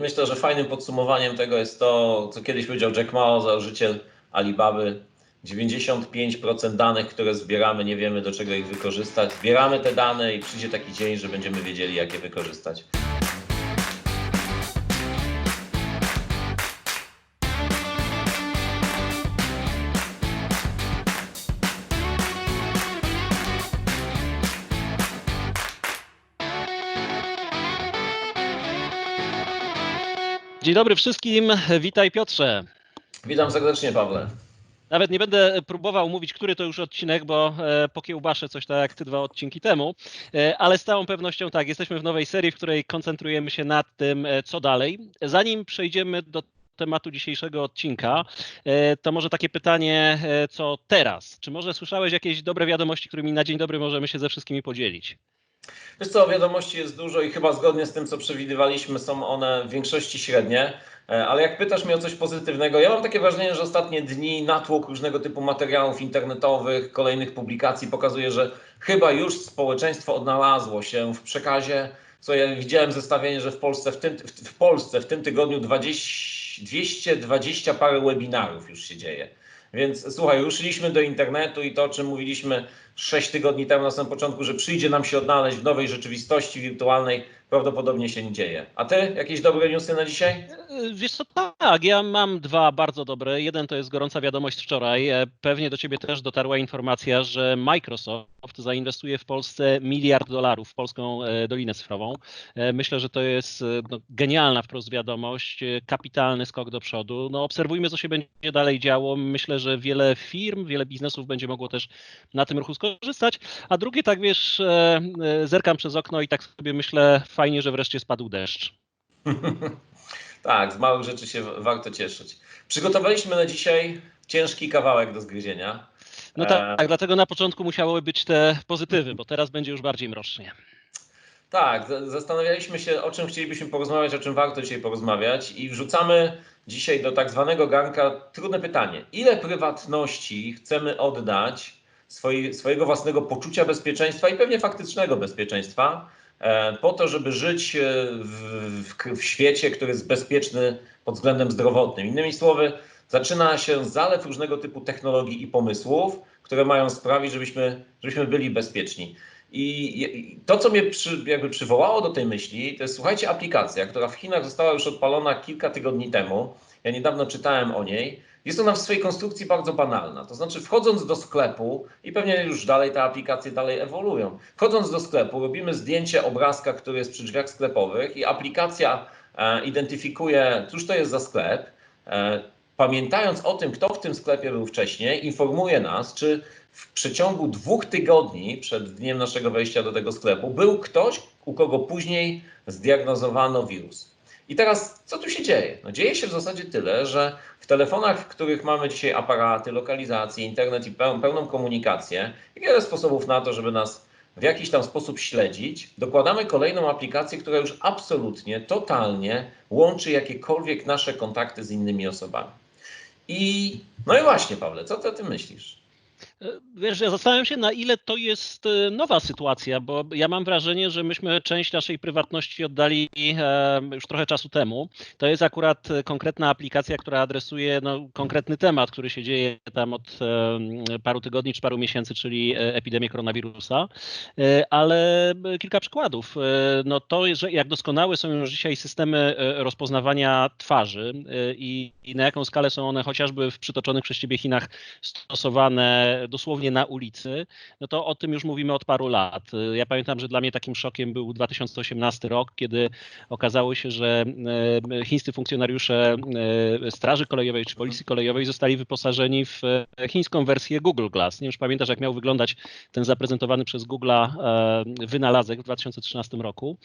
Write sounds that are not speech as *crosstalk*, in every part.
Myślę, że fajnym podsumowaniem tego jest to, co kiedyś powiedział Jack Ma, założyciel Alibaby. 95% danych, które zbieramy, nie wiemy do czego ich wykorzystać. Zbieramy te dane i przyjdzie taki dzień, że będziemy wiedzieli, jak je wykorzystać. Dzień dobry wszystkim, witaj Piotrze. Witam serdecznie, Pawle. Nawet nie będę próbował mówić, który to już odcinek, bo e, pokiełbaszę coś tak jak ty dwa odcinki temu, e, ale z całą pewnością tak, jesteśmy w nowej serii, w której koncentrujemy się nad tym, e, co dalej. Zanim przejdziemy do tematu dzisiejszego odcinka, to może takie pytanie, co teraz? Czy może słyszałeś jakieś dobre wiadomości, którymi na dzień dobry możemy się ze wszystkimi podzielić? Wiesz co, wiadomości jest dużo i chyba zgodnie z tym, co przewidywaliśmy, są one w większości średnie. E, Ale jak pytasz mnie o coś pozytywnego, ja mam takie wrażenie, że ostatnie dni natłok różnego typu materiałów internetowych, kolejnych publikacji pokazuje, że chyba już społeczeństwo odnalazło się w przekazie. Co ja widziałem zestawienie, że w Polsce w tym, w, Polsce w tym tygodniu 20, 220 parę webinarów już się dzieje. Więc słuchaj, ruszyliśmy do internetu i to, o czym mówiliśmy 6 tygodni temu na samym początku, że przyjdzie nam się odnaleźć w nowej rzeczywistości wirtualnej, prawdopodobnie się nie dzieje. A ty, jakieś dobre newsy na dzisiaj? E, Wiesz co, tak, ja mam dwa bardzo dobre. Jeden to jest gorąca wiadomość wczoraj. E, Pewnie do ciebie też dotarła informacja, że Microsoft zainwestuje w Polsce miliard dolarów w polską e, Dolinę Cyfrową. Myślę, że to jest no, genialna wprost wiadomość, kapitalny skok do przodu. No, obserwujmy, co się będzie dalej działo. Myślę, że wiele firm, wiele biznesów będzie mogło też na tym ruchu skorzystać. A drugie, tak wiesz, zerkam przez okno i tak sobie myślę, fajnie, że wreszcie spadł deszcz. *laughs* tak, z małych rzeczy się warto cieszyć. Przygotowaliśmy na dzisiaj ciężki kawałek do zgryzienia. No E, tak, tak, dlatego na początku musiały być te pozytywy, bo teraz będzie już bardziej mrocznie. Tak, za- zastanawialiśmy się, o czym chcielibyśmy porozmawiać, o czym warto dzisiaj porozmawiać i wrzucamy dzisiaj do tak zwanego garnka trudne pytanie. Ile prywatności chcemy oddać swojego własnego poczucia bezpieczeństwa i pewnie faktycznego bezpieczeństwa po to, żeby żyć e, w, w, w świecie, który jest bezpieczny pod względem zdrowotnym. Innymi słowy, zaczyna się zalew różnego typu technologii i pomysłów, które mają sprawić, żebyśmy, żebyśmy byli bezpieczni. I i to, co mnie przy, jakby przywołało do tej myśli, to jest, słuchajcie, aplikacja, która w Chinach została już odpalona kilka tygodni temu. Ja niedawno czytałem o niej. Jest ona w swojej konstrukcji bardzo banalna. To znaczy, wchodząc do sklepu, i pewnie już dalej te aplikacje dalej ewoluują, wchodząc do sklepu, robimy zdjęcie obrazka, który jest przy drzwiach sklepowych, i aplikacja e, identyfikuje, cóż to jest za sklep. E, pamiętając o tym, kto w tym sklepie był wcześniej, informuje nas, czy w przeciągu dwóch tygodni przed dniem naszego wejścia do tego sklepu był ktoś, u kogo później zdiagnozowano wirus. I teraz co tu się dzieje? No dzieje się w zasadzie tyle, że w telefonach, w których mamy dzisiaj aparaty, lokalizację, internet i peł- pełną komunikację, wiele sposobów na to, żeby nas w jakiś tam sposób śledzić, dokładamy kolejną aplikację, która już absolutnie, totalnie łączy jakiekolwiek nasze kontakty z innymi osobami. I no i właśnie, Pawle, co ty o tym myślisz? E, Wiesz, ja zastanawiam się, na ile to jest e, nowa sytuacja, bo ja mam wrażenie, że myśmy część naszej prywatności oddali e, już trochę czasu temu. To jest akurat konkretna aplikacja, która adresuje no, konkretny temat, który się dzieje tam od paru tygodni czy paru miesięcy, czyli epidemię koronawirusa. Ale kilka przykładów. No to, że jak doskonałe są już dzisiaj systemy rozpoznawania twarzy i, i na jaką skalę są one chociażby w przytoczonych przez Ciebie Chinach stosowane dosłownie na ulicy, no to o tym już mówimy od paru lat. Ja pamiętam, że dla mnie takim szokiem był 2018 rok, kiedy okazało się, że e, chińscy funkcjonariusze e, Straży Kolejowej czy Policji Kolejowej zostali wyposażeni w e, chińską wersję Google Glass. Nie wiem, czy pamiętasz, jak miał wyglądać ten zaprezentowany przez Google'a wynalazek w 2013 roku.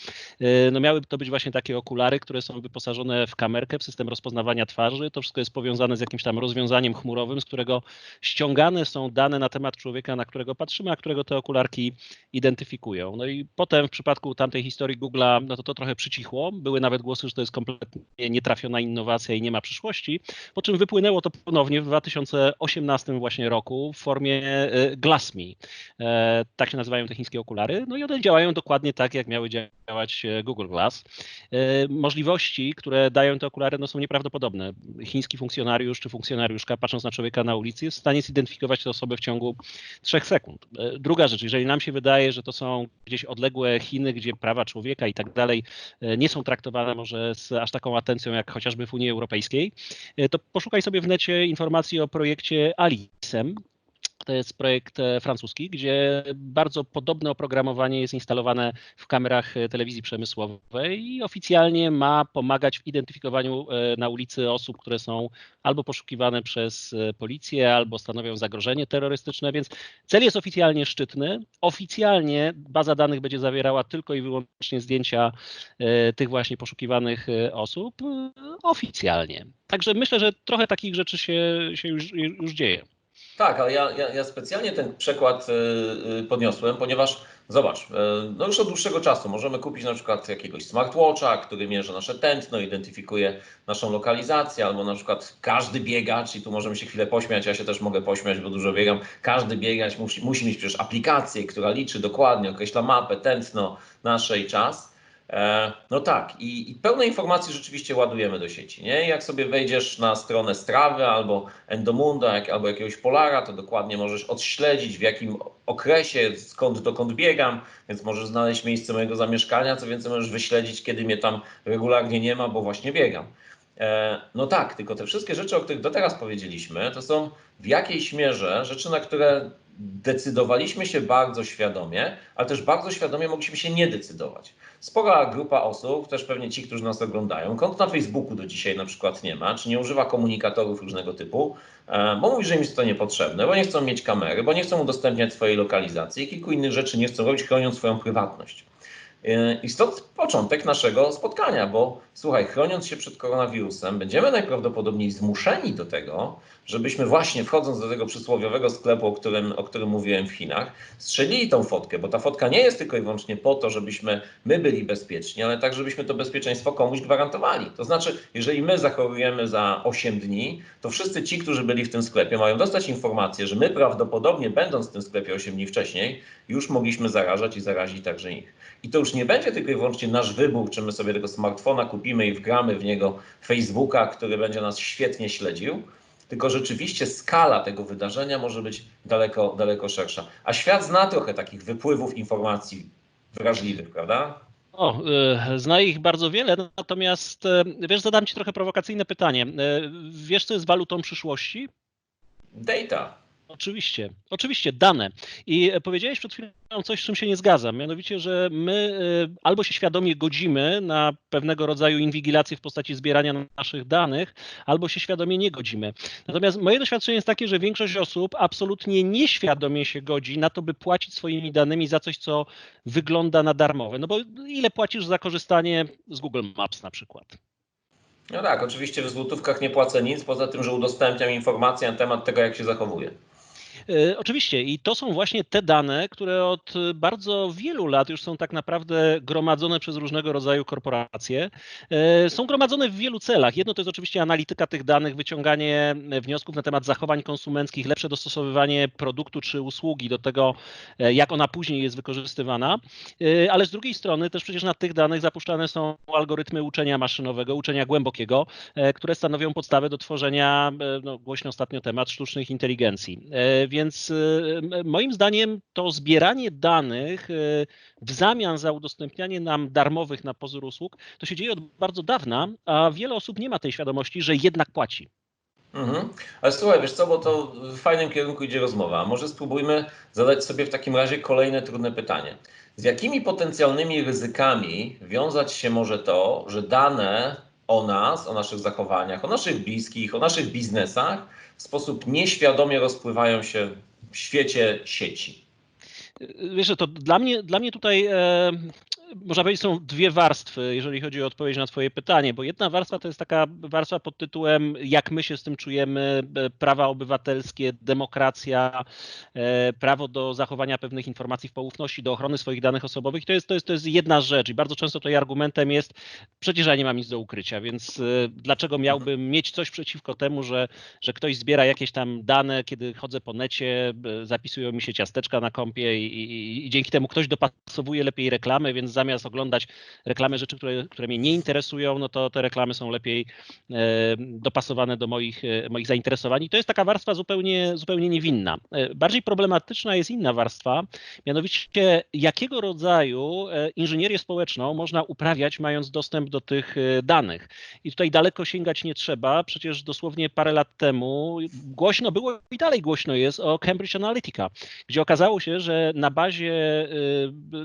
No miały to być właśnie takie okulary, które są wyposażone w kamerkę, w system rozpoznawania twarzy. To wszystko jest powiązane z jakimś tam rozwiązaniem chmurowym, z którego ściągane są dane dane na temat człowieka, na którego patrzymy, a którego te okularki identyfikują. No i potem w przypadku tamtej historii Google'a, no to to trochę przycichło. Były nawet głosy, że to jest kompletnie nietrafiona innowacja i nie ma przyszłości, po czym wypłynęło to ponownie w 2018 właśnie roku w formie e, GlassMe. E, tak się nazywają te chińskie okulary. No i one działają dokładnie tak, jak miały działać e, Google Glass. Możliwości, które dają te okulary, no są nieprawdopodobne. Chiński funkcjonariusz czy funkcjonariuszka, patrząc na człowieka na ulicy, jest w stanie zidentyfikować tę osobę w ciągu trzech sekund. Druga rzecz, jeżeli nam się wydaje, że to są gdzieś odległe Chiny, gdzie prawa człowieka i tak dalej nie są traktowane może z aż taką atencją jak chociażby w Unii Europejskiej, to poszukaj sobie w necie informacji o projekcie Alicem, to jest projekt e, francuski, gdzie bardzo podobne oprogramowanie jest instalowane w kamerach e, telewizji przemysłowej i oficjalnie ma pomagać w identyfikowaniu e, na ulicy osób, które są albo poszukiwane przez policję, albo stanowią zagrożenie terrorystyczne, więc cel jest oficjalnie szczytny. Oficjalnie baza danych będzie zawierała tylko i wyłącznie zdjęcia tych właśnie poszukiwanych osób. Oficjalnie. Także myślę, że trochę takich rzeczy się, się już, już dzieje. Tak, ale ja, ja, ja specjalnie ten przekład y, y, podniosłem, ponieważ zobacz, y, no już od dłuższego czasu możemy kupić na przykład jakiegoś smartwatcha, który mierzy nasze tętno, identyfikuje naszą lokalizację, albo na przykład każdy biegacz, i tu możemy się chwilę pośmiać, ja się też mogę pośmiać, bo dużo biegam, każdy biegacz musi, musi mieć przecież aplikację, która liczy dokładnie, określa mapę, tętno nasze i czas. E, no tak, i, i, pełne informacje rzeczywiście ładujemy do sieci. Nie? Jak sobie wejdziesz na stronę Strawy albo Endomunda jak, albo jakiegoś Polara, to dokładnie możesz odśledzić w jakim okresie, skąd dokąd biegam, więc możesz znaleźć miejsce mojego zamieszkania, co więcej możesz wyśledzić, kiedy mnie tam regularnie nie ma, bo właśnie biegam. E, no tak, tylko te wszystkie rzeczy, o których do teraz powiedzieliśmy, to są w jakiejś mierze rzeczy, na które decydowaliśmy się bardzo świadomie, ale też bardzo świadomie mogliśmy się nie decydować. Spora grupa osób, też pewnie ci, którzy nas oglądają, kont na Facebooku do dzisiaj na przykład nie ma, czy nie używa komunikatorów różnego typu, e, bo mówi, że im jest to niepotrzebne, bo nie chcą mieć kamery, bo nie chcą udostępniać swojej lokalizacji i kilku innych rzeczy nie chcą robić, chroniąc swoją prywatność. E, I stąd początek naszego spotkania, bo słuchaj, chroniąc się przed koronawirusem, będziemy najprawdopodobniej zmuszeni do tego, żebyśmy właśnie wchodząc do tego przysłowiowego sklepu, o którym, o którym mówiłem w Chinach, strzelili tą fotkę, bo ta fotka nie jest tylko i wyłącznie po to, żebyśmy my byli bezpieczni, ale tak, żebyśmy to bezpieczeństwo komuś gwarantowali. To znaczy, jeżeli my zachorujemy za 8 dni, to wszyscy ci, którzy byli w tym sklepie, mają dostać informację, że my prawdopodobnie, będąc w tym sklepie 8 dni wcześniej, już mogliśmy zarażać i zarazić także ich. I to już nie będzie tylko i wyłącznie nasz wybór, czy my sobie tego smartfona kupimy i wgramy w niego Facebooka, który będzie nas świetnie śledził, tylko rzeczywiście skala tego wydarzenia może być daleko, daleko szersza. A świat zna trochę takich wypływów informacji wrażliwych, prawda? O, e, zna ich bardzo wiele, natomiast e, wiesz, zadam Ci trochę prowokacyjne pytanie. E, wiesz, co jest walutą przyszłości? Data. Oczywiście, oczywiście, dane. I powiedziałeś przed chwilą coś, z czym się nie zgadzam. Mianowicie, że my y, albo się świadomie godzimy na pewnego rodzaju inwigilację w postaci zbierania naszych danych, albo się świadomie nie godzimy. Natomiast moje doświadczenie jest takie, że większość osób absolutnie nieświadomie się godzi na to, by płacić swoimi danymi za coś, co wygląda na darmowe. No bo ile płacisz za korzystanie z Google Maps na przykład? No tak, oczywiście w złotówkach nie płacę nic, poza tym, że udostępniam informacje na temat tego, jak się zachowuję. E, oczywiście i to są właśnie te dane, które od bardzo wielu lat już są tak naprawdę gromadzone przez różnego rodzaju korporacje. E, są gromadzone w wielu celach. Jedno to jest oczywiście analityka tych danych, wyciąganie wniosków na temat zachowań konsumenckich, lepsze dostosowywanie produktu czy usługi do tego, e, jak ona później jest wykorzystywana, ale z drugiej strony też przecież na tych danych zapuszczane są algorytmy uczenia maszynowego, uczenia głębokiego, które stanowią podstawę do tworzenia, no, głośno ostatnio temat sztucznych inteligencji. Więc y, moim zdaniem to zbieranie danych y, w zamian za udostępnianie nam darmowych na pozór usług, to się dzieje od bardzo dawna, a wiele osób nie ma tej świadomości, że jednak płaci. Mhm. Ale słuchaj, wiesz co, bo to w fajnym kierunku idzie rozmowa. Może spróbujmy zadać sobie w takim razie kolejne trudne pytanie. Z jakimi potencjalnymi ryzykami wiązać się może to, że dane o nas, o naszych zachowaniach, o naszych bliskich, o naszych biznesach w sposób nieświadomie rozpływają się w świecie sieci. Wiesz, to dla mnie, dla mnie tutaj e, można powiedzieć, są dwie warstwy, jeżeli chodzi o odpowiedź na Twoje pytanie, bo jedna warstwa to jest taka warstwa pod tytułem, jak my się z tym czujemy, prawa obywatelskie, demokracja, prawo do zachowania pewnych informacji w poufności, do ochrony swoich danych osobowych. To jest, to jest, to jest jedna rzecz i bardzo często tutaj argumentem jest, przecież ja nie mam nic do ukrycia, więc dlaczego miałbym mieć coś przeciwko temu, że, że ktoś zbiera jakieś tam dane, kiedy chodzę po necie, zapisują mi się ciasteczka na kompie i, i, i dzięki temu ktoś dopasowuje lepiej reklamy, więc zamiast oglądać reklamy rzeczy, które, które mnie nie interesują, no to te reklamy są lepiej e, dopasowane do moich, e, moich zainteresowań. I to jest taka warstwa zupełnie, zupełnie niewinna. E, bardziej problematyczna jest inna warstwa, mianowicie jakiego rodzaju inżynierię społeczną można uprawiać, mając dostęp do tych danych. I tutaj daleko sięgać nie trzeba. Przecież dosłownie parę lat temu głośno było i dalej głośno jest o Cambridge Analytica, gdzie okazało się, że na bazie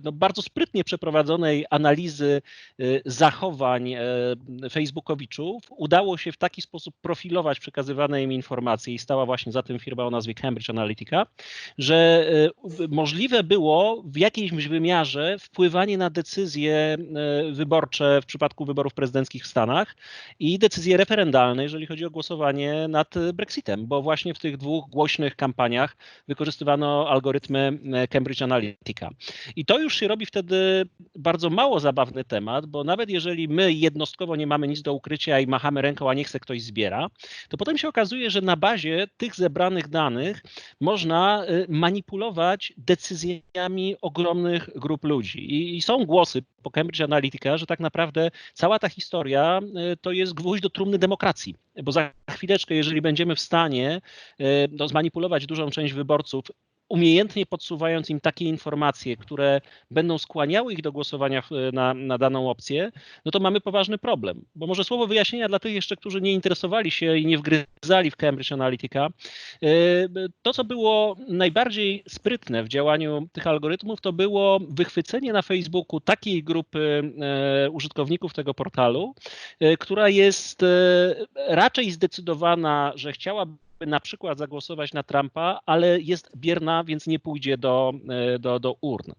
no, bardzo sprytnie przeprowadzonej analizy y, zachowań e, Facebookowiczów udało się w taki sposób profilować przekazywane im informacje i stała właśnie za tym firma o nazwie Cambridge Analytica, że y, możliwe było w jakiejś wymiarze wpływanie na decyzje y, wyborcze w przypadku wyborów prezydenckich w Stanach i decyzje referendalne, jeżeli chodzi o głosowanie nad Brexitem, bo właśnie w tych dwóch głośnych kampaniach wykorzystywano algorytmy Cambridge Analytica. I to już się robi wtedy bardzo mało zabawny temat, bo nawet jeżeli my jednostkowo nie mamy nic do ukrycia i machamy ręką, a nie chce ktoś zbiera, to potem się okazuje, że na bazie tych zebranych danych można y, manipulować decyzjami ogromnych grup ludzi. I, są głosy po Cambridge Analytica, że tak naprawdę cała ta historia y, to jest gwóźdź do trumny demokracji, bo za chwileczkę, jeżeli będziemy w stanie y, no, zmanipulować dużą część wyborców umiejętnie podsuwając im takie informacje, które będą skłaniały ich do głosowania na, na, daną opcję, no to mamy poważny problem. Bo może słowo wyjaśnienia dla tych jeszcze, którzy nie interesowali się i nie wgryzali w Cambridge Analytica. E, to, co było najbardziej sprytne w działaniu tych algorytmów, to było wychwycenie na Facebooku takiej grupy e, użytkowników tego portalu, e, która jest raczej zdecydowana, że chciałaby na przykład zagłosować na Trumpa, ale jest bierna, więc nie pójdzie do, e, do, do urn. E,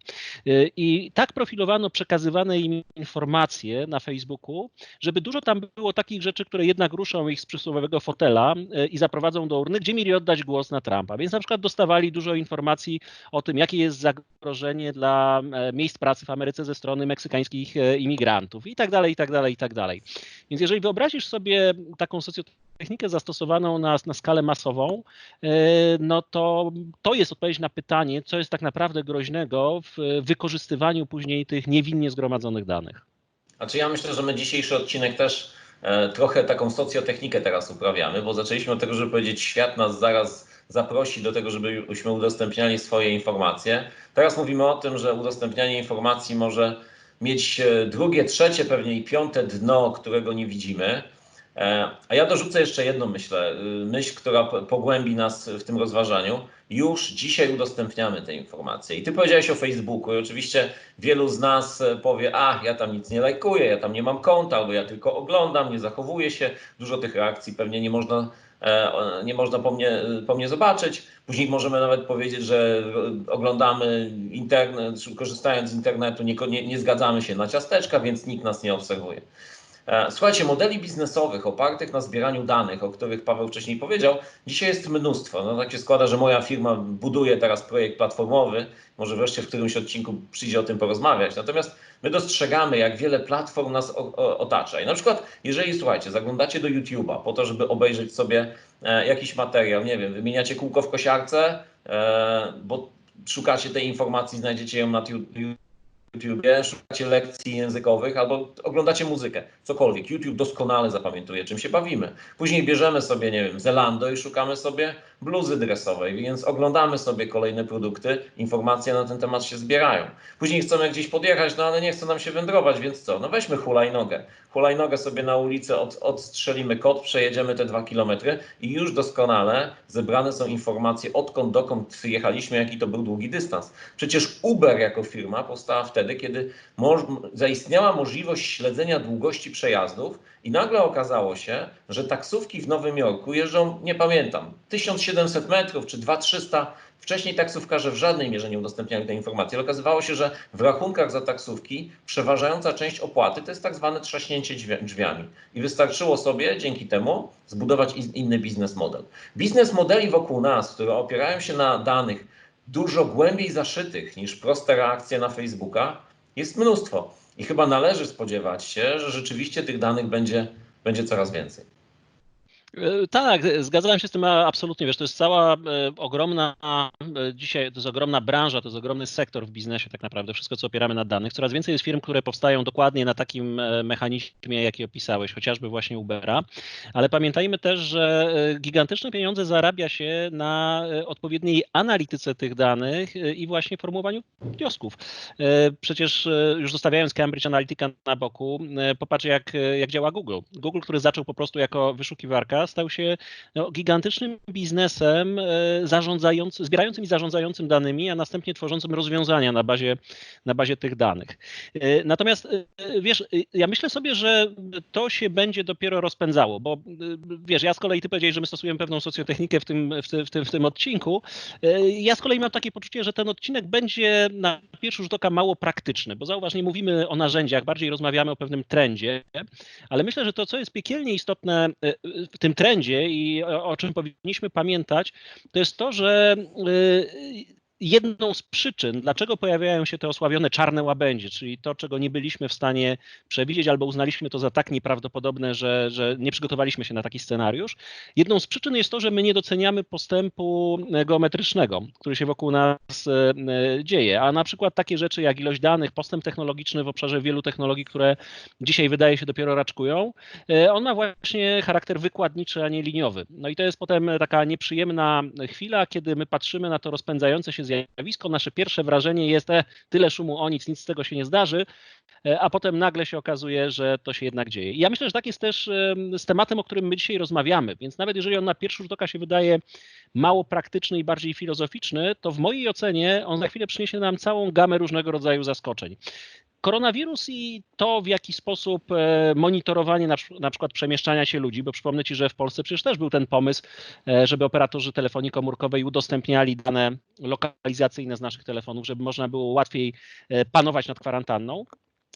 I tak profilowano przekazywane im informacje na Facebooku, żeby dużo tam było takich rzeczy, które jednak ruszą ich z przysłowiowego fotela e, i zaprowadzą do urny, gdzie mieli oddać głos na Trumpa. Więc na przykład dostawali dużo informacji o tym, jakie jest zagrożenie dla miejsc pracy w Ameryce ze strony meksykańskich imigrantów i tak dalej, i tak dalej, i tak dalej. Więc jeżeli wyobrazisz sobie taką socjotechnikę zastosowaną na, na skalę masową, e, no to to jest odpowiedź na pytanie, co jest tak naprawdę groźnego w wykorzystywaniu później tych niewinnie zgromadzonych danych. Znaczy ja myślę, że my dzisiejszy odcinek też e, trochę taką socjotechnikę teraz uprawiamy, bo zaczęliśmy od tego, żeby powiedzieć, świat nas zaraz zaprosi do tego, żebyśmy udostępniali swoje informacje. Teraz mówimy o tym, że udostępnianie informacji może mieć e, drugie, trzecie, pewnie i piąte dno, którego nie widzimy. E, a ja dorzucę jeszcze jedną myślę, y, myśl, która pogłębi nas w tym rozważaniu. Już dzisiaj udostępniamy te informacje. I ty powiedziałeś o Facebooku i oczywiście wielu z nas e, powie, ach, ja tam nic nie lajkuję, ja tam nie mam konta, albo ja tylko oglądam, nie zachowuję się. Dużo tych reakcji pewnie nie można, e, nie można po mnie, po mnie zobaczyć. Później możemy nawet powiedzieć, że oglądamy internet, korzystając z internetu, nie, nie, nie zgadzamy się na ciasteczka, więc nikt nas nie obserwuje. E, słuchajcie, modeli biznesowych opartych na zbieraniu danych, o których Paweł wcześniej powiedział, dzisiaj jest mnóstwo. No, tak się składa, że moja firma buduje teraz projekt platformowy. Może wreszcie w którymś odcinku przyjdzie o tym porozmawiać. Natomiast my dostrzegamy, jak wiele platform nas otacza. I na przykład, jeżeli słuchajcie, zaglądacie do YouTube'a po to, żeby obejrzeć sobie e, jakiś materiał, nie wiem, wymieniacie kółko w kosiarce, e, bo szukacie tej informacji, znajdziecie ją na YouTubie, szukacie lekcji językowych albo oglądacie muzykę, cokolwiek. YouTube doskonale zapamiętuje, czym się bawimy. Później bierzemy sobie, nie wiem, Zelando i szukamy sobie bluzy dresowej, więc oglądamy sobie kolejne produkty, informacje na ten temat się zbierają. Później chcemy gdzieś podjechać, no ale nie chce nam się wędrować, więc co? No weźmy hulajnogę. Hulajnogę sobie na ulicy od, odstrzelimy kod, przejedziemy te dwa kilometry i już doskonale zebrane są informacje odkąd dokąd jechaliśmy, jaki to był długi dystans. Przecież Uber jako firma powstała wtedy, kiedy zaistniała możliwość śledzenia długości przejazdów i nagle okazało się, że taksówki w Nowym Jorku jeżdżą, nie pamiętam, 1700 metrów czy 2300 Wcześniej taksówkarze w żadnej mierze nie udostępniali tej informacji, ale okazywało się, że w rachunkach za taksówki przeważająca część opłaty to jest tak zwane trzaśnięcie drzwiami. I wystarczyło sobie dzięki temu zbudować inny biznes model. Biznes modeli wokół nas, które opierają się na danych dużo głębiej zaszytych niż proste reakcje na Facebooka, jest mnóstwo. I chyba należy spodziewać się, że rzeczywiście tych danych będzie, będzie coraz więcej. E, tak, zgadzam się z tym absolutnie. Wiesz, to jest cała e, ogromna, e, dzisiaj to jest ogromna branża, to jest ogromny sektor w biznesie tak naprawdę, wszystko co opieramy na danych. Coraz więcej jest firm, które powstają dokładnie na takim mechanizmie, jaki opisałeś, chociażby właśnie Ubera, ale pamiętajmy też, że gigantyczne pieniądze zarabia się na odpowiedniej analityce tych danych i właśnie formułowaniu wniosków. Przecież już zostawiając Cambridge Analytica na boku, popatrz jak, jak działa Google. Google, który zaczął po prostu jako wyszukiwarka, stał się no, gigantycznym biznesem e, zarządzającym, zbierającym i zarządzającym danymi, a następnie tworzącym rozwiązania na bazie, na bazie tych danych. E, natomiast e, wiesz, ja myślę sobie, że to się będzie dopiero rozpędzało, bo wiesz, ja z kolei ty powiedziałeś, że my stosujemy pewną socjotechnikę w tym, w, tym, w, tym, w tym odcinku. Ja z kolei mam takie poczucie, że ten odcinek będzie na pierwszy rzut oka mało praktyczny, bo zauważ, nie mówimy o narzędziach, bardziej rozmawiamy o pewnym trendzie, ale myślę, że to, co jest piekielnie istotne w tym trendzie i o, o czym powinniśmy pamiętać, to jest to, że y, jedną z przyczyn, dlaczego pojawiają się te osławione czarne łabędzie, czyli to, czego nie byliśmy w stanie przewidzieć albo uznaliśmy to za tak nieprawdopodobne, że, że nie przygotowaliśmy się na taki scenariusz. Jedną z przyczyn jest to, że my nie doceniamy postępu geometrycznego, który się wokół nas e, dzieje, a na przykład takie rzeczy jak ilość danych, postęp technologiczny w obszarze wielu technologii, które dzisiaj wydaje się dopiero raczkują, e, on ma właśnie charakter wykładniczy, a nie liniowy. No i to jest potem taka nieprzyjemna chwila, kiedy my patrzymy na to rozpędzające się zjawisko, nasze pierwsze wrażenie jest e, tyle szumu o nic, nic z tego się nie zdarzy, e, a potem nagle się okazuje, że to się jednak dzieje. I ja myślę, że tak jest też z tematem, o którym my dzisiaj rozmawiamy, więc nawet jeżeli on na pierwszy rzut oka się wydaje mało praktyczny i bardziej filozoficzny, to w mojej ocenie on za chwilę przyniesie nam całą gamę różnego rodzaju zaskoczeń. Koronawirus i to, w jaki sposób e, monitorowanie na, na, przykład przemieszczania się ludzi, bo przypomnę Ci, że w Polsce przecież też był ten pomysł, e, żeby operatorzy telefonii komórkowej udostępniali dane lokalizacyjne z naszych telefonów, żeby można było łatwiej e, panować nad kwarantanną.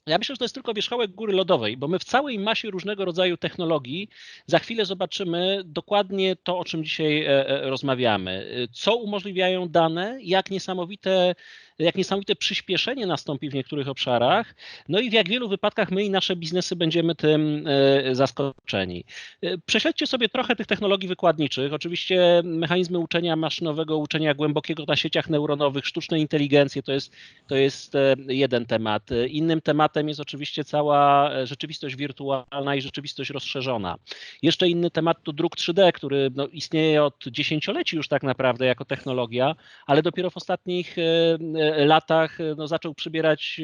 Ja myślę, że to jest tylko wierzchołek góry lodowej, bo my w całej masie różnego rodzaju technologii za chwilę zobaczymy dokładnie to, o czym dzisiaj rozmawiamy. Co umożliwiają dane, jak niesamowite jak niesamowite przyspieszenie nastąpi w niektórych obszarach, no i w jak wielu wypadkach my i nasze biznesy będziemy tym e, zaskoczeni. E, prześledźcie sobie trochę tych technologii wykładniczych. Oczywiście mechanizmy uczenia maszynowego, uczenia głębokiego na sieciach neuronowych, sztuczne inteligencje to jest, to jest e, jeden temat. Innym tematem jest oczywiście cała rzeczywistość wirtualna i rzeczywistość rozszerzona. Jeszcze inny temat to druk 3D, który no, istnieje od dziesięcioleci już tak naprawdę jako technologia, ale dopiero w ostatnich latach e, no, zaczął przybierać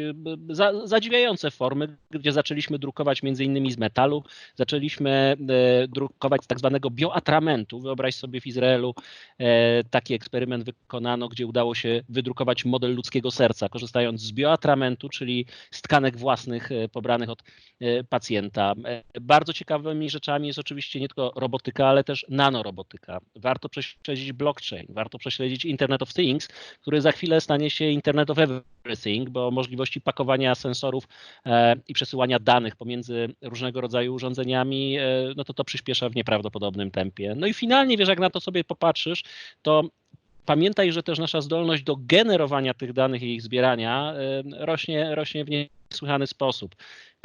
e, za, zadziwiające formy, gdzie zaczęliśmy drukować między innymi z metalu, zaczęliśmy e, drukować z tak zwanego bioatramentu. Wyobraź sobie w Izraelu taki eksperyment wykonano, gdzie udało się wydrukować model ludzkiego serca, korzystając z bioatramentu, czyli z tkanek własnych pobranych od pacjenta. Bardzo ciekawymi rzeczami jest oczywiście nie tylko robotyka, ale też nanorobotyka. Warto prześledzić blockchain, warto prześledzić Internet of Things, który za chwilę stanie się Internet of Everything, bo możliwości pakowania sensorów e, i przesyłania danych pomiędzy różnego rodzaju urządzeniami, e, no to to przyspiesza w nieprawdopodobnym tempie. No i finalnie, wiesz, jak na to sobie popatrzysz, to pamiętaj, że też nasza zdolność do generowania tych danych i ich zbierania e, rośnie, rośnie w niesłychany sposób.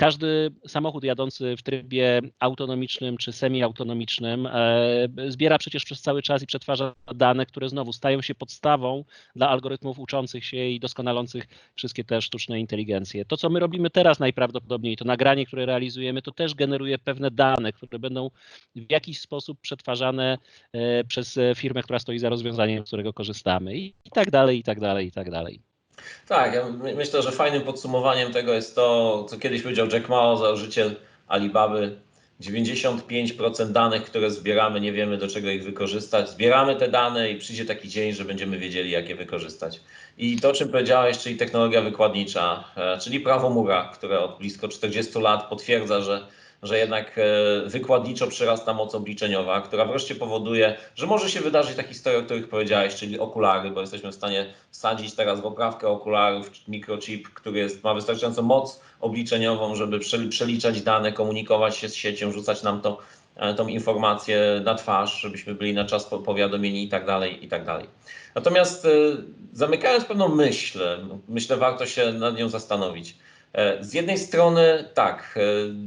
Każdy samochód jadący w trybie autonomicznym czy semi-autonomicznym e, zbiera przecież przez cały czas i przetwarza dane, które znowu stają się podstawą dla algorytmów uczących się i doskonalących wszystkie te sztuczne inteligencje. To, co my robimy teraz najprawdopodobniej, to nagranie, które realizujemy, to też generuje pewne dane, które będą w jakiś sposób przetwarzane e, przez firmę, która stoi za rozwiązaniem, z którego korzystamy i, i tak dalej, i tak dalej, i tak dalej. Tak, ja myślę, że fajnym podsumowaniem tego jest to, co kiedyś powiedział Jack Ma, założyciel Alibaby. 95% danych, które zbieramy, nie wiemy do czego ich wykorzystać. Zbieramy te dane i przyjdzie taki dzień, że będziemy wiedzieli, jak je wykorzystać. I to, czym powiedziałeś, czyli technologia wykładnicza, e, czyli prawo Mura, które od blisko 40 lat potwierdza, że że jednak e, wykładniczo przyrasta moc obliczeniowa, która wreszcie powoduje, że może się wydarzyć ta historia, o których powiedziałeś, czyli okulary, bo jesteśmy w stanie wsadzić teraz w oprawkę okularów mikrochip, który jest, ma wystarczającą moc obliczeniową, żeby przeli- przeliczać dane, komunikować się z siecią, rzucać nam to, e, tą informację na twarz, żebyśmy byli na czas po- powiadomieni i tak dalej, i tak dalej. Natomiast e, zamykając pewną myśl, myślę warto się nad nią zastanowić. E, Z jednej strony tak, e,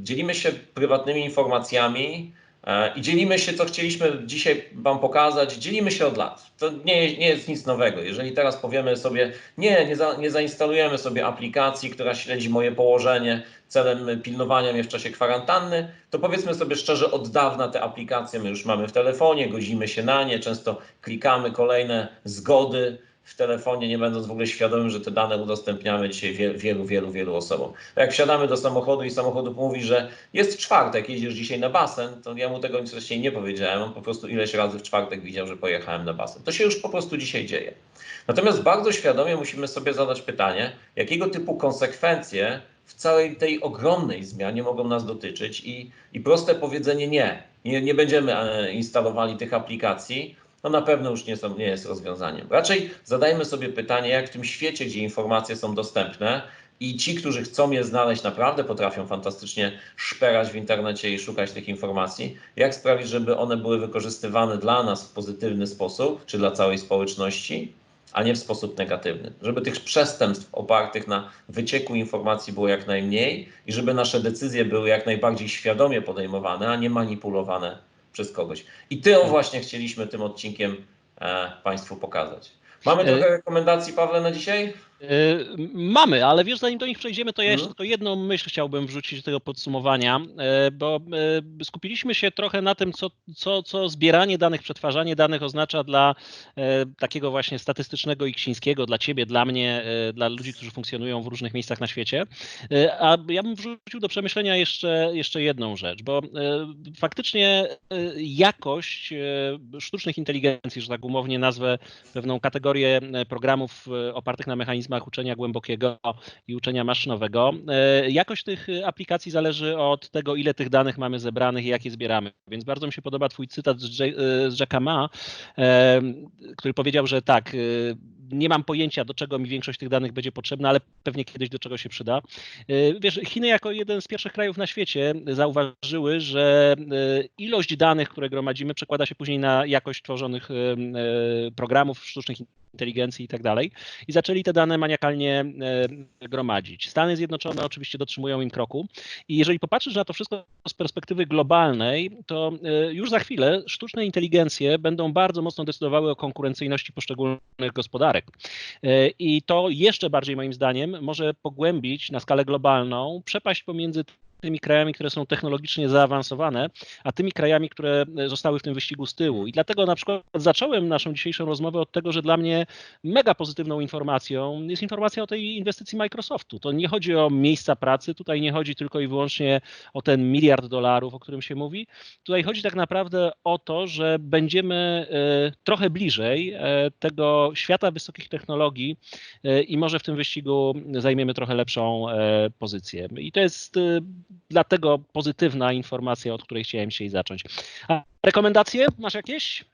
dzielimy się prywatnymi informacjami e, i dzielimy się, co chcieliśmy dzisiaj Wam pokazać, dzielimy się od lat. To nie, nie jest nic nowego. Jeżeli teraz powiemy sobie, nie, nie, za, nie zainstalujemy sobie aplikacji, która śledzi moje położenie celem pilnowania mnie w czasie kwarantanny, to powiedzmy sobie szczerze, od dawna te aplikacje my już mamy w telefonie, godzimy się na nie, często klikamy kolejne zgody w telefonie, nie będąc w ogóle świadomym, że te dane udostępniamy dzisiaj wie- wielu, wielu, wielu osobom. Jak wsiadamy do samochodu i samochodu mówi, że jest czwartek, jedziesz dzisiaj na basen, to ja mu tego nic wcześniej nie powiedziałem, on po prostu ileś razy w czwartek widział, że pojechałem na basen. To się już po prostu dzisiaj dzieje. Natomiast bardzo świadomie musimy sobie zadać pytanie, jakiego typu konsekwencje w całej tej ogromnej zmianie mogą nas dotyczyć i, i proste powiedzenie nie, nie, nie będziemy e, instalowali tych aplikacji, no na pewno już nie, są, nie jest rozwiązaniem. Raczej zadajmy sobie pytanie, jak w tym świecie, gdzie informacje są dostępne i ci, którzy chcą je znaleźć, naprawdę potrafią fantastycznie szperać w internecie i szukać tych informacji, jak sprawić, żeby one były wykorzystywane dla nas w pozytywny sposób, czy dla całej społeczności, a nie w sposób negatywny. Żeby tych przestępstw opartych na wycieku informacji było jak najmniej i żeby nasze decyzje były jak najbardziej świadomie podejmowane, a nie manipulowane przez kogoś. I to właśnie chcieliśmy tym odcinkiem e, Państwu pokazać. Mamy trochę rekomendacji, Pawle, na dzisiaj? Y, Mamy, ale wiesz, zanim do nich przejdziemy, to ja jeszcze Mhm. tylko jedną myśl chciałbym wrzucić do tego podsumowania, y, bo y, skupiliśmy się trochę na tym, co, co, co zbieranie danych, przetwarzanie danych oznacza dla takiego właśnie statystycznego i ksińskiego, dla ciebie, dla mnie, dla ludzi, którzy funkcjonują w różnych miejscach na świecie. A ja bym wrzucił do przemyślenia jeszcze, jeszcze jedną rzecz, bo faktycznie jakość sztucznych inteligencji, że tak umownie nazwę pewną kategorię programów opartych na mechanizmach uczenia głębokiego i uczenia maszynowego. Y, Jakość tych y, aplikacji zależy od tego, ile tych danych mamy zebranych i jakie zbieramy. Więc bardzo mi się podoba Twój cytat z, z Jacka Ma, który powiedział, że tak, nie mam pojęcia, do czego mi większość tych danych będzie potrzebna, ale pewnie kiedyś do czego się przyda. Wiesz, Chiny jako jeden z pierwszych krajów na świecie zauważyły, że ilość danych, które gromadzimy, przekłada się później na jakość tworzonych programów sztucznych inteligencji i tak dalej. I zaczęli te dane maniakalnie y, gromadzić. Stany Zjednoczone oczywiście dotrzymują im kroku. I jeżeli popatrzysz na to wszystko z perspektywy globalnej, to y, już za chwilę sztuczne inteligencje będą bardzo mocno decydowały o konkurencyjności poszczególnych gospodarek. Y, I to jeszcze bardziej moim zdaniem może pogłębić na skalę globalną przepaść pomiędzy tymi krajami, które są technologicznie zaawansowane, a tymi krajami, które e, zostały w tym wyścigu z tyłu. I dlatego na przykład zacząłem naszą dzisiejszą rozmowę od tego, że dla mnie mega pozytywną informacją jest informacja o tej inwestycji Microsoftu. To nie chodzi o miejsca pracy, tutaj nie chodzi tylko i wyłącznie o ten miliard dolarów, o którym się mówi. Tutaj chodzi tak naprawdę o to, że będziemy e, trochę bliżej e, tego świata wysokich technologii i może w tym wyścigu zajmiemy trochę lepszą pozycję. I to jest dlatego pozytywna informacja, od której chciałem dzisiaj zacząć. A rekomendacje masz jakieś?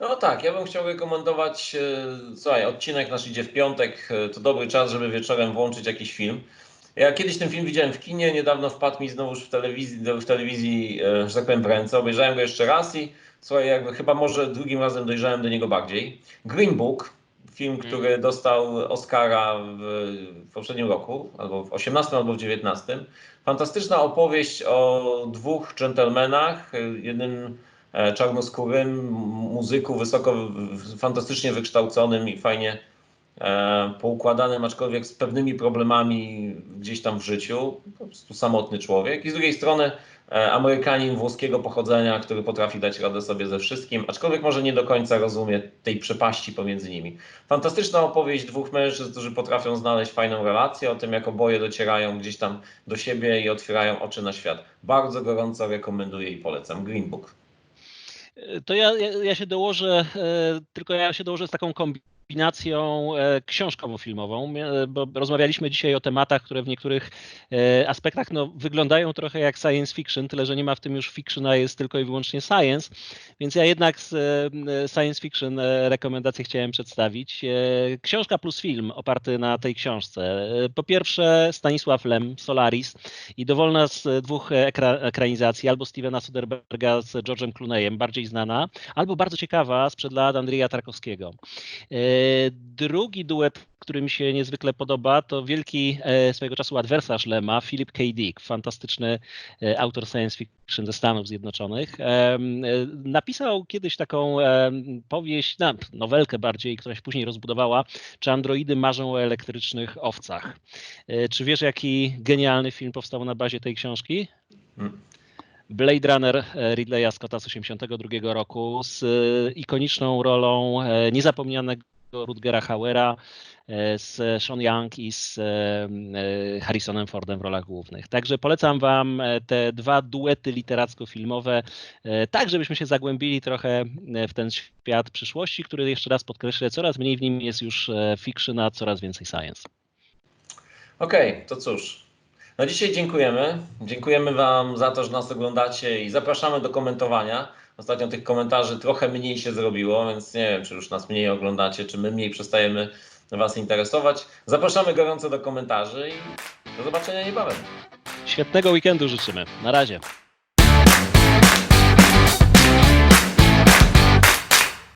No tak, ja bym chciał rekomendować, e, słuchaj, odcinek nasz idzie w piątek, e, to dobry czas, żeby wieczorem włączyć jakiś film. Ja kiedyś ten film widziałem w kinie, niedawno wpadł mi znowu w telewizji, w telewizji, e, że tak powiem, w ręce. Obejrzałem go jeszcze raz i słuchaj, jakby chyba może drugim razem dojrzałem do niego bardziej. Green Book, film, który dostał Oscara w, w poprzednim roku, albo w 18 albo w 19. Fantastyczna opowieść o dwóch dżentelmenach, jednym e, czarnoskórym muzyku, wysoko, fantastycznie wykształconym i fajnie e, poukładanym, aczkolwiek z pewnymi problemami gdzieś tam w życiu, po prostu samotny człowiek. I z drugiej strony Amerykanin włoskiego pochodzenia, który potrafi dać radę sobie ze wszystkim, aczkolwiek może nie do końca rozumie tej przepaści pomiędzy nimi. Fantastyczna opowieść dwóch mężczyzn, którzy potrafią znaleźć fajną relację, o tym jak oboje docierają gdzieś tam do siebie i otwierają oczy na świat. Bardzo gorąco rekomenduję i polecam. Green Book. To ja, ja, ja się dołożę, e, tylko ja się dołożę z taką kombinacją kombinacją e, książkowo-filmową, e, bo rozmawialiśmy dzisiaj o tematach, które w niektórych e, aspektach no, wyglądają trochę jak science fiction, tyle że nie ma w tym już fiction, a jest tylko i wyłącznie science, więc ja jednak z science fiction rekomendacje chciałem przedstawić. Książka plus film oparty na tej książce. Po pierwsze Stanisław Lem, Solaris i dowolna z dwóch ekra- ekranizacji, albo Stevena Soderberga z George'em Clooneyem, bardziej znana, albo bardzo ciekawa sprzed lat Andrija Tarkowskiego. Drugi duet, który mi się niezwykle podoba, to wielki e, swojego czasu adwersarz Lema, Philip K. Dick, fantastyczny e, autor science fiction ze Stanów Zjednoczonych. E, Napisał kiedyś taką powieść, no, nowelkę bardziej, która się później rozbudowała, czy androidy marzą o elektrycznych owcach. Czy wiesz, jaki genialny film powstał na bazie tej książki? Hmm. Blade Runner Ridleya Scotta z 1982 roku z ikoniczną rolą niezapomnianego Rutgera Hauera, e, z Sean Young i z e, e, Harrisonem Fordem w rolach głównych. Także polecam Wam te dwa duety literacko-filmowe, tak żebyśmy się zagłębili trochę w ten świat przyszłości, który jeszcze raz podkreślę, coraz mniej w nim jest już fiction, a coraz więcej science. Okej, to cóż. No dzisiaj dziękujemy. Dziękujemy Wam za to, że nas oglądacie i zapraszamy do komentowania. Ostatnio tych komentarzy trochę mniej się zrobiło, więc nie wiem, czy już nas mniej oglądacie, czy my mniej przestajemy Was interesować. Zapraszamy gorąco do komentarzy i do zobaczenia niebawem. Świetnego weekendu życzymy. Na razie.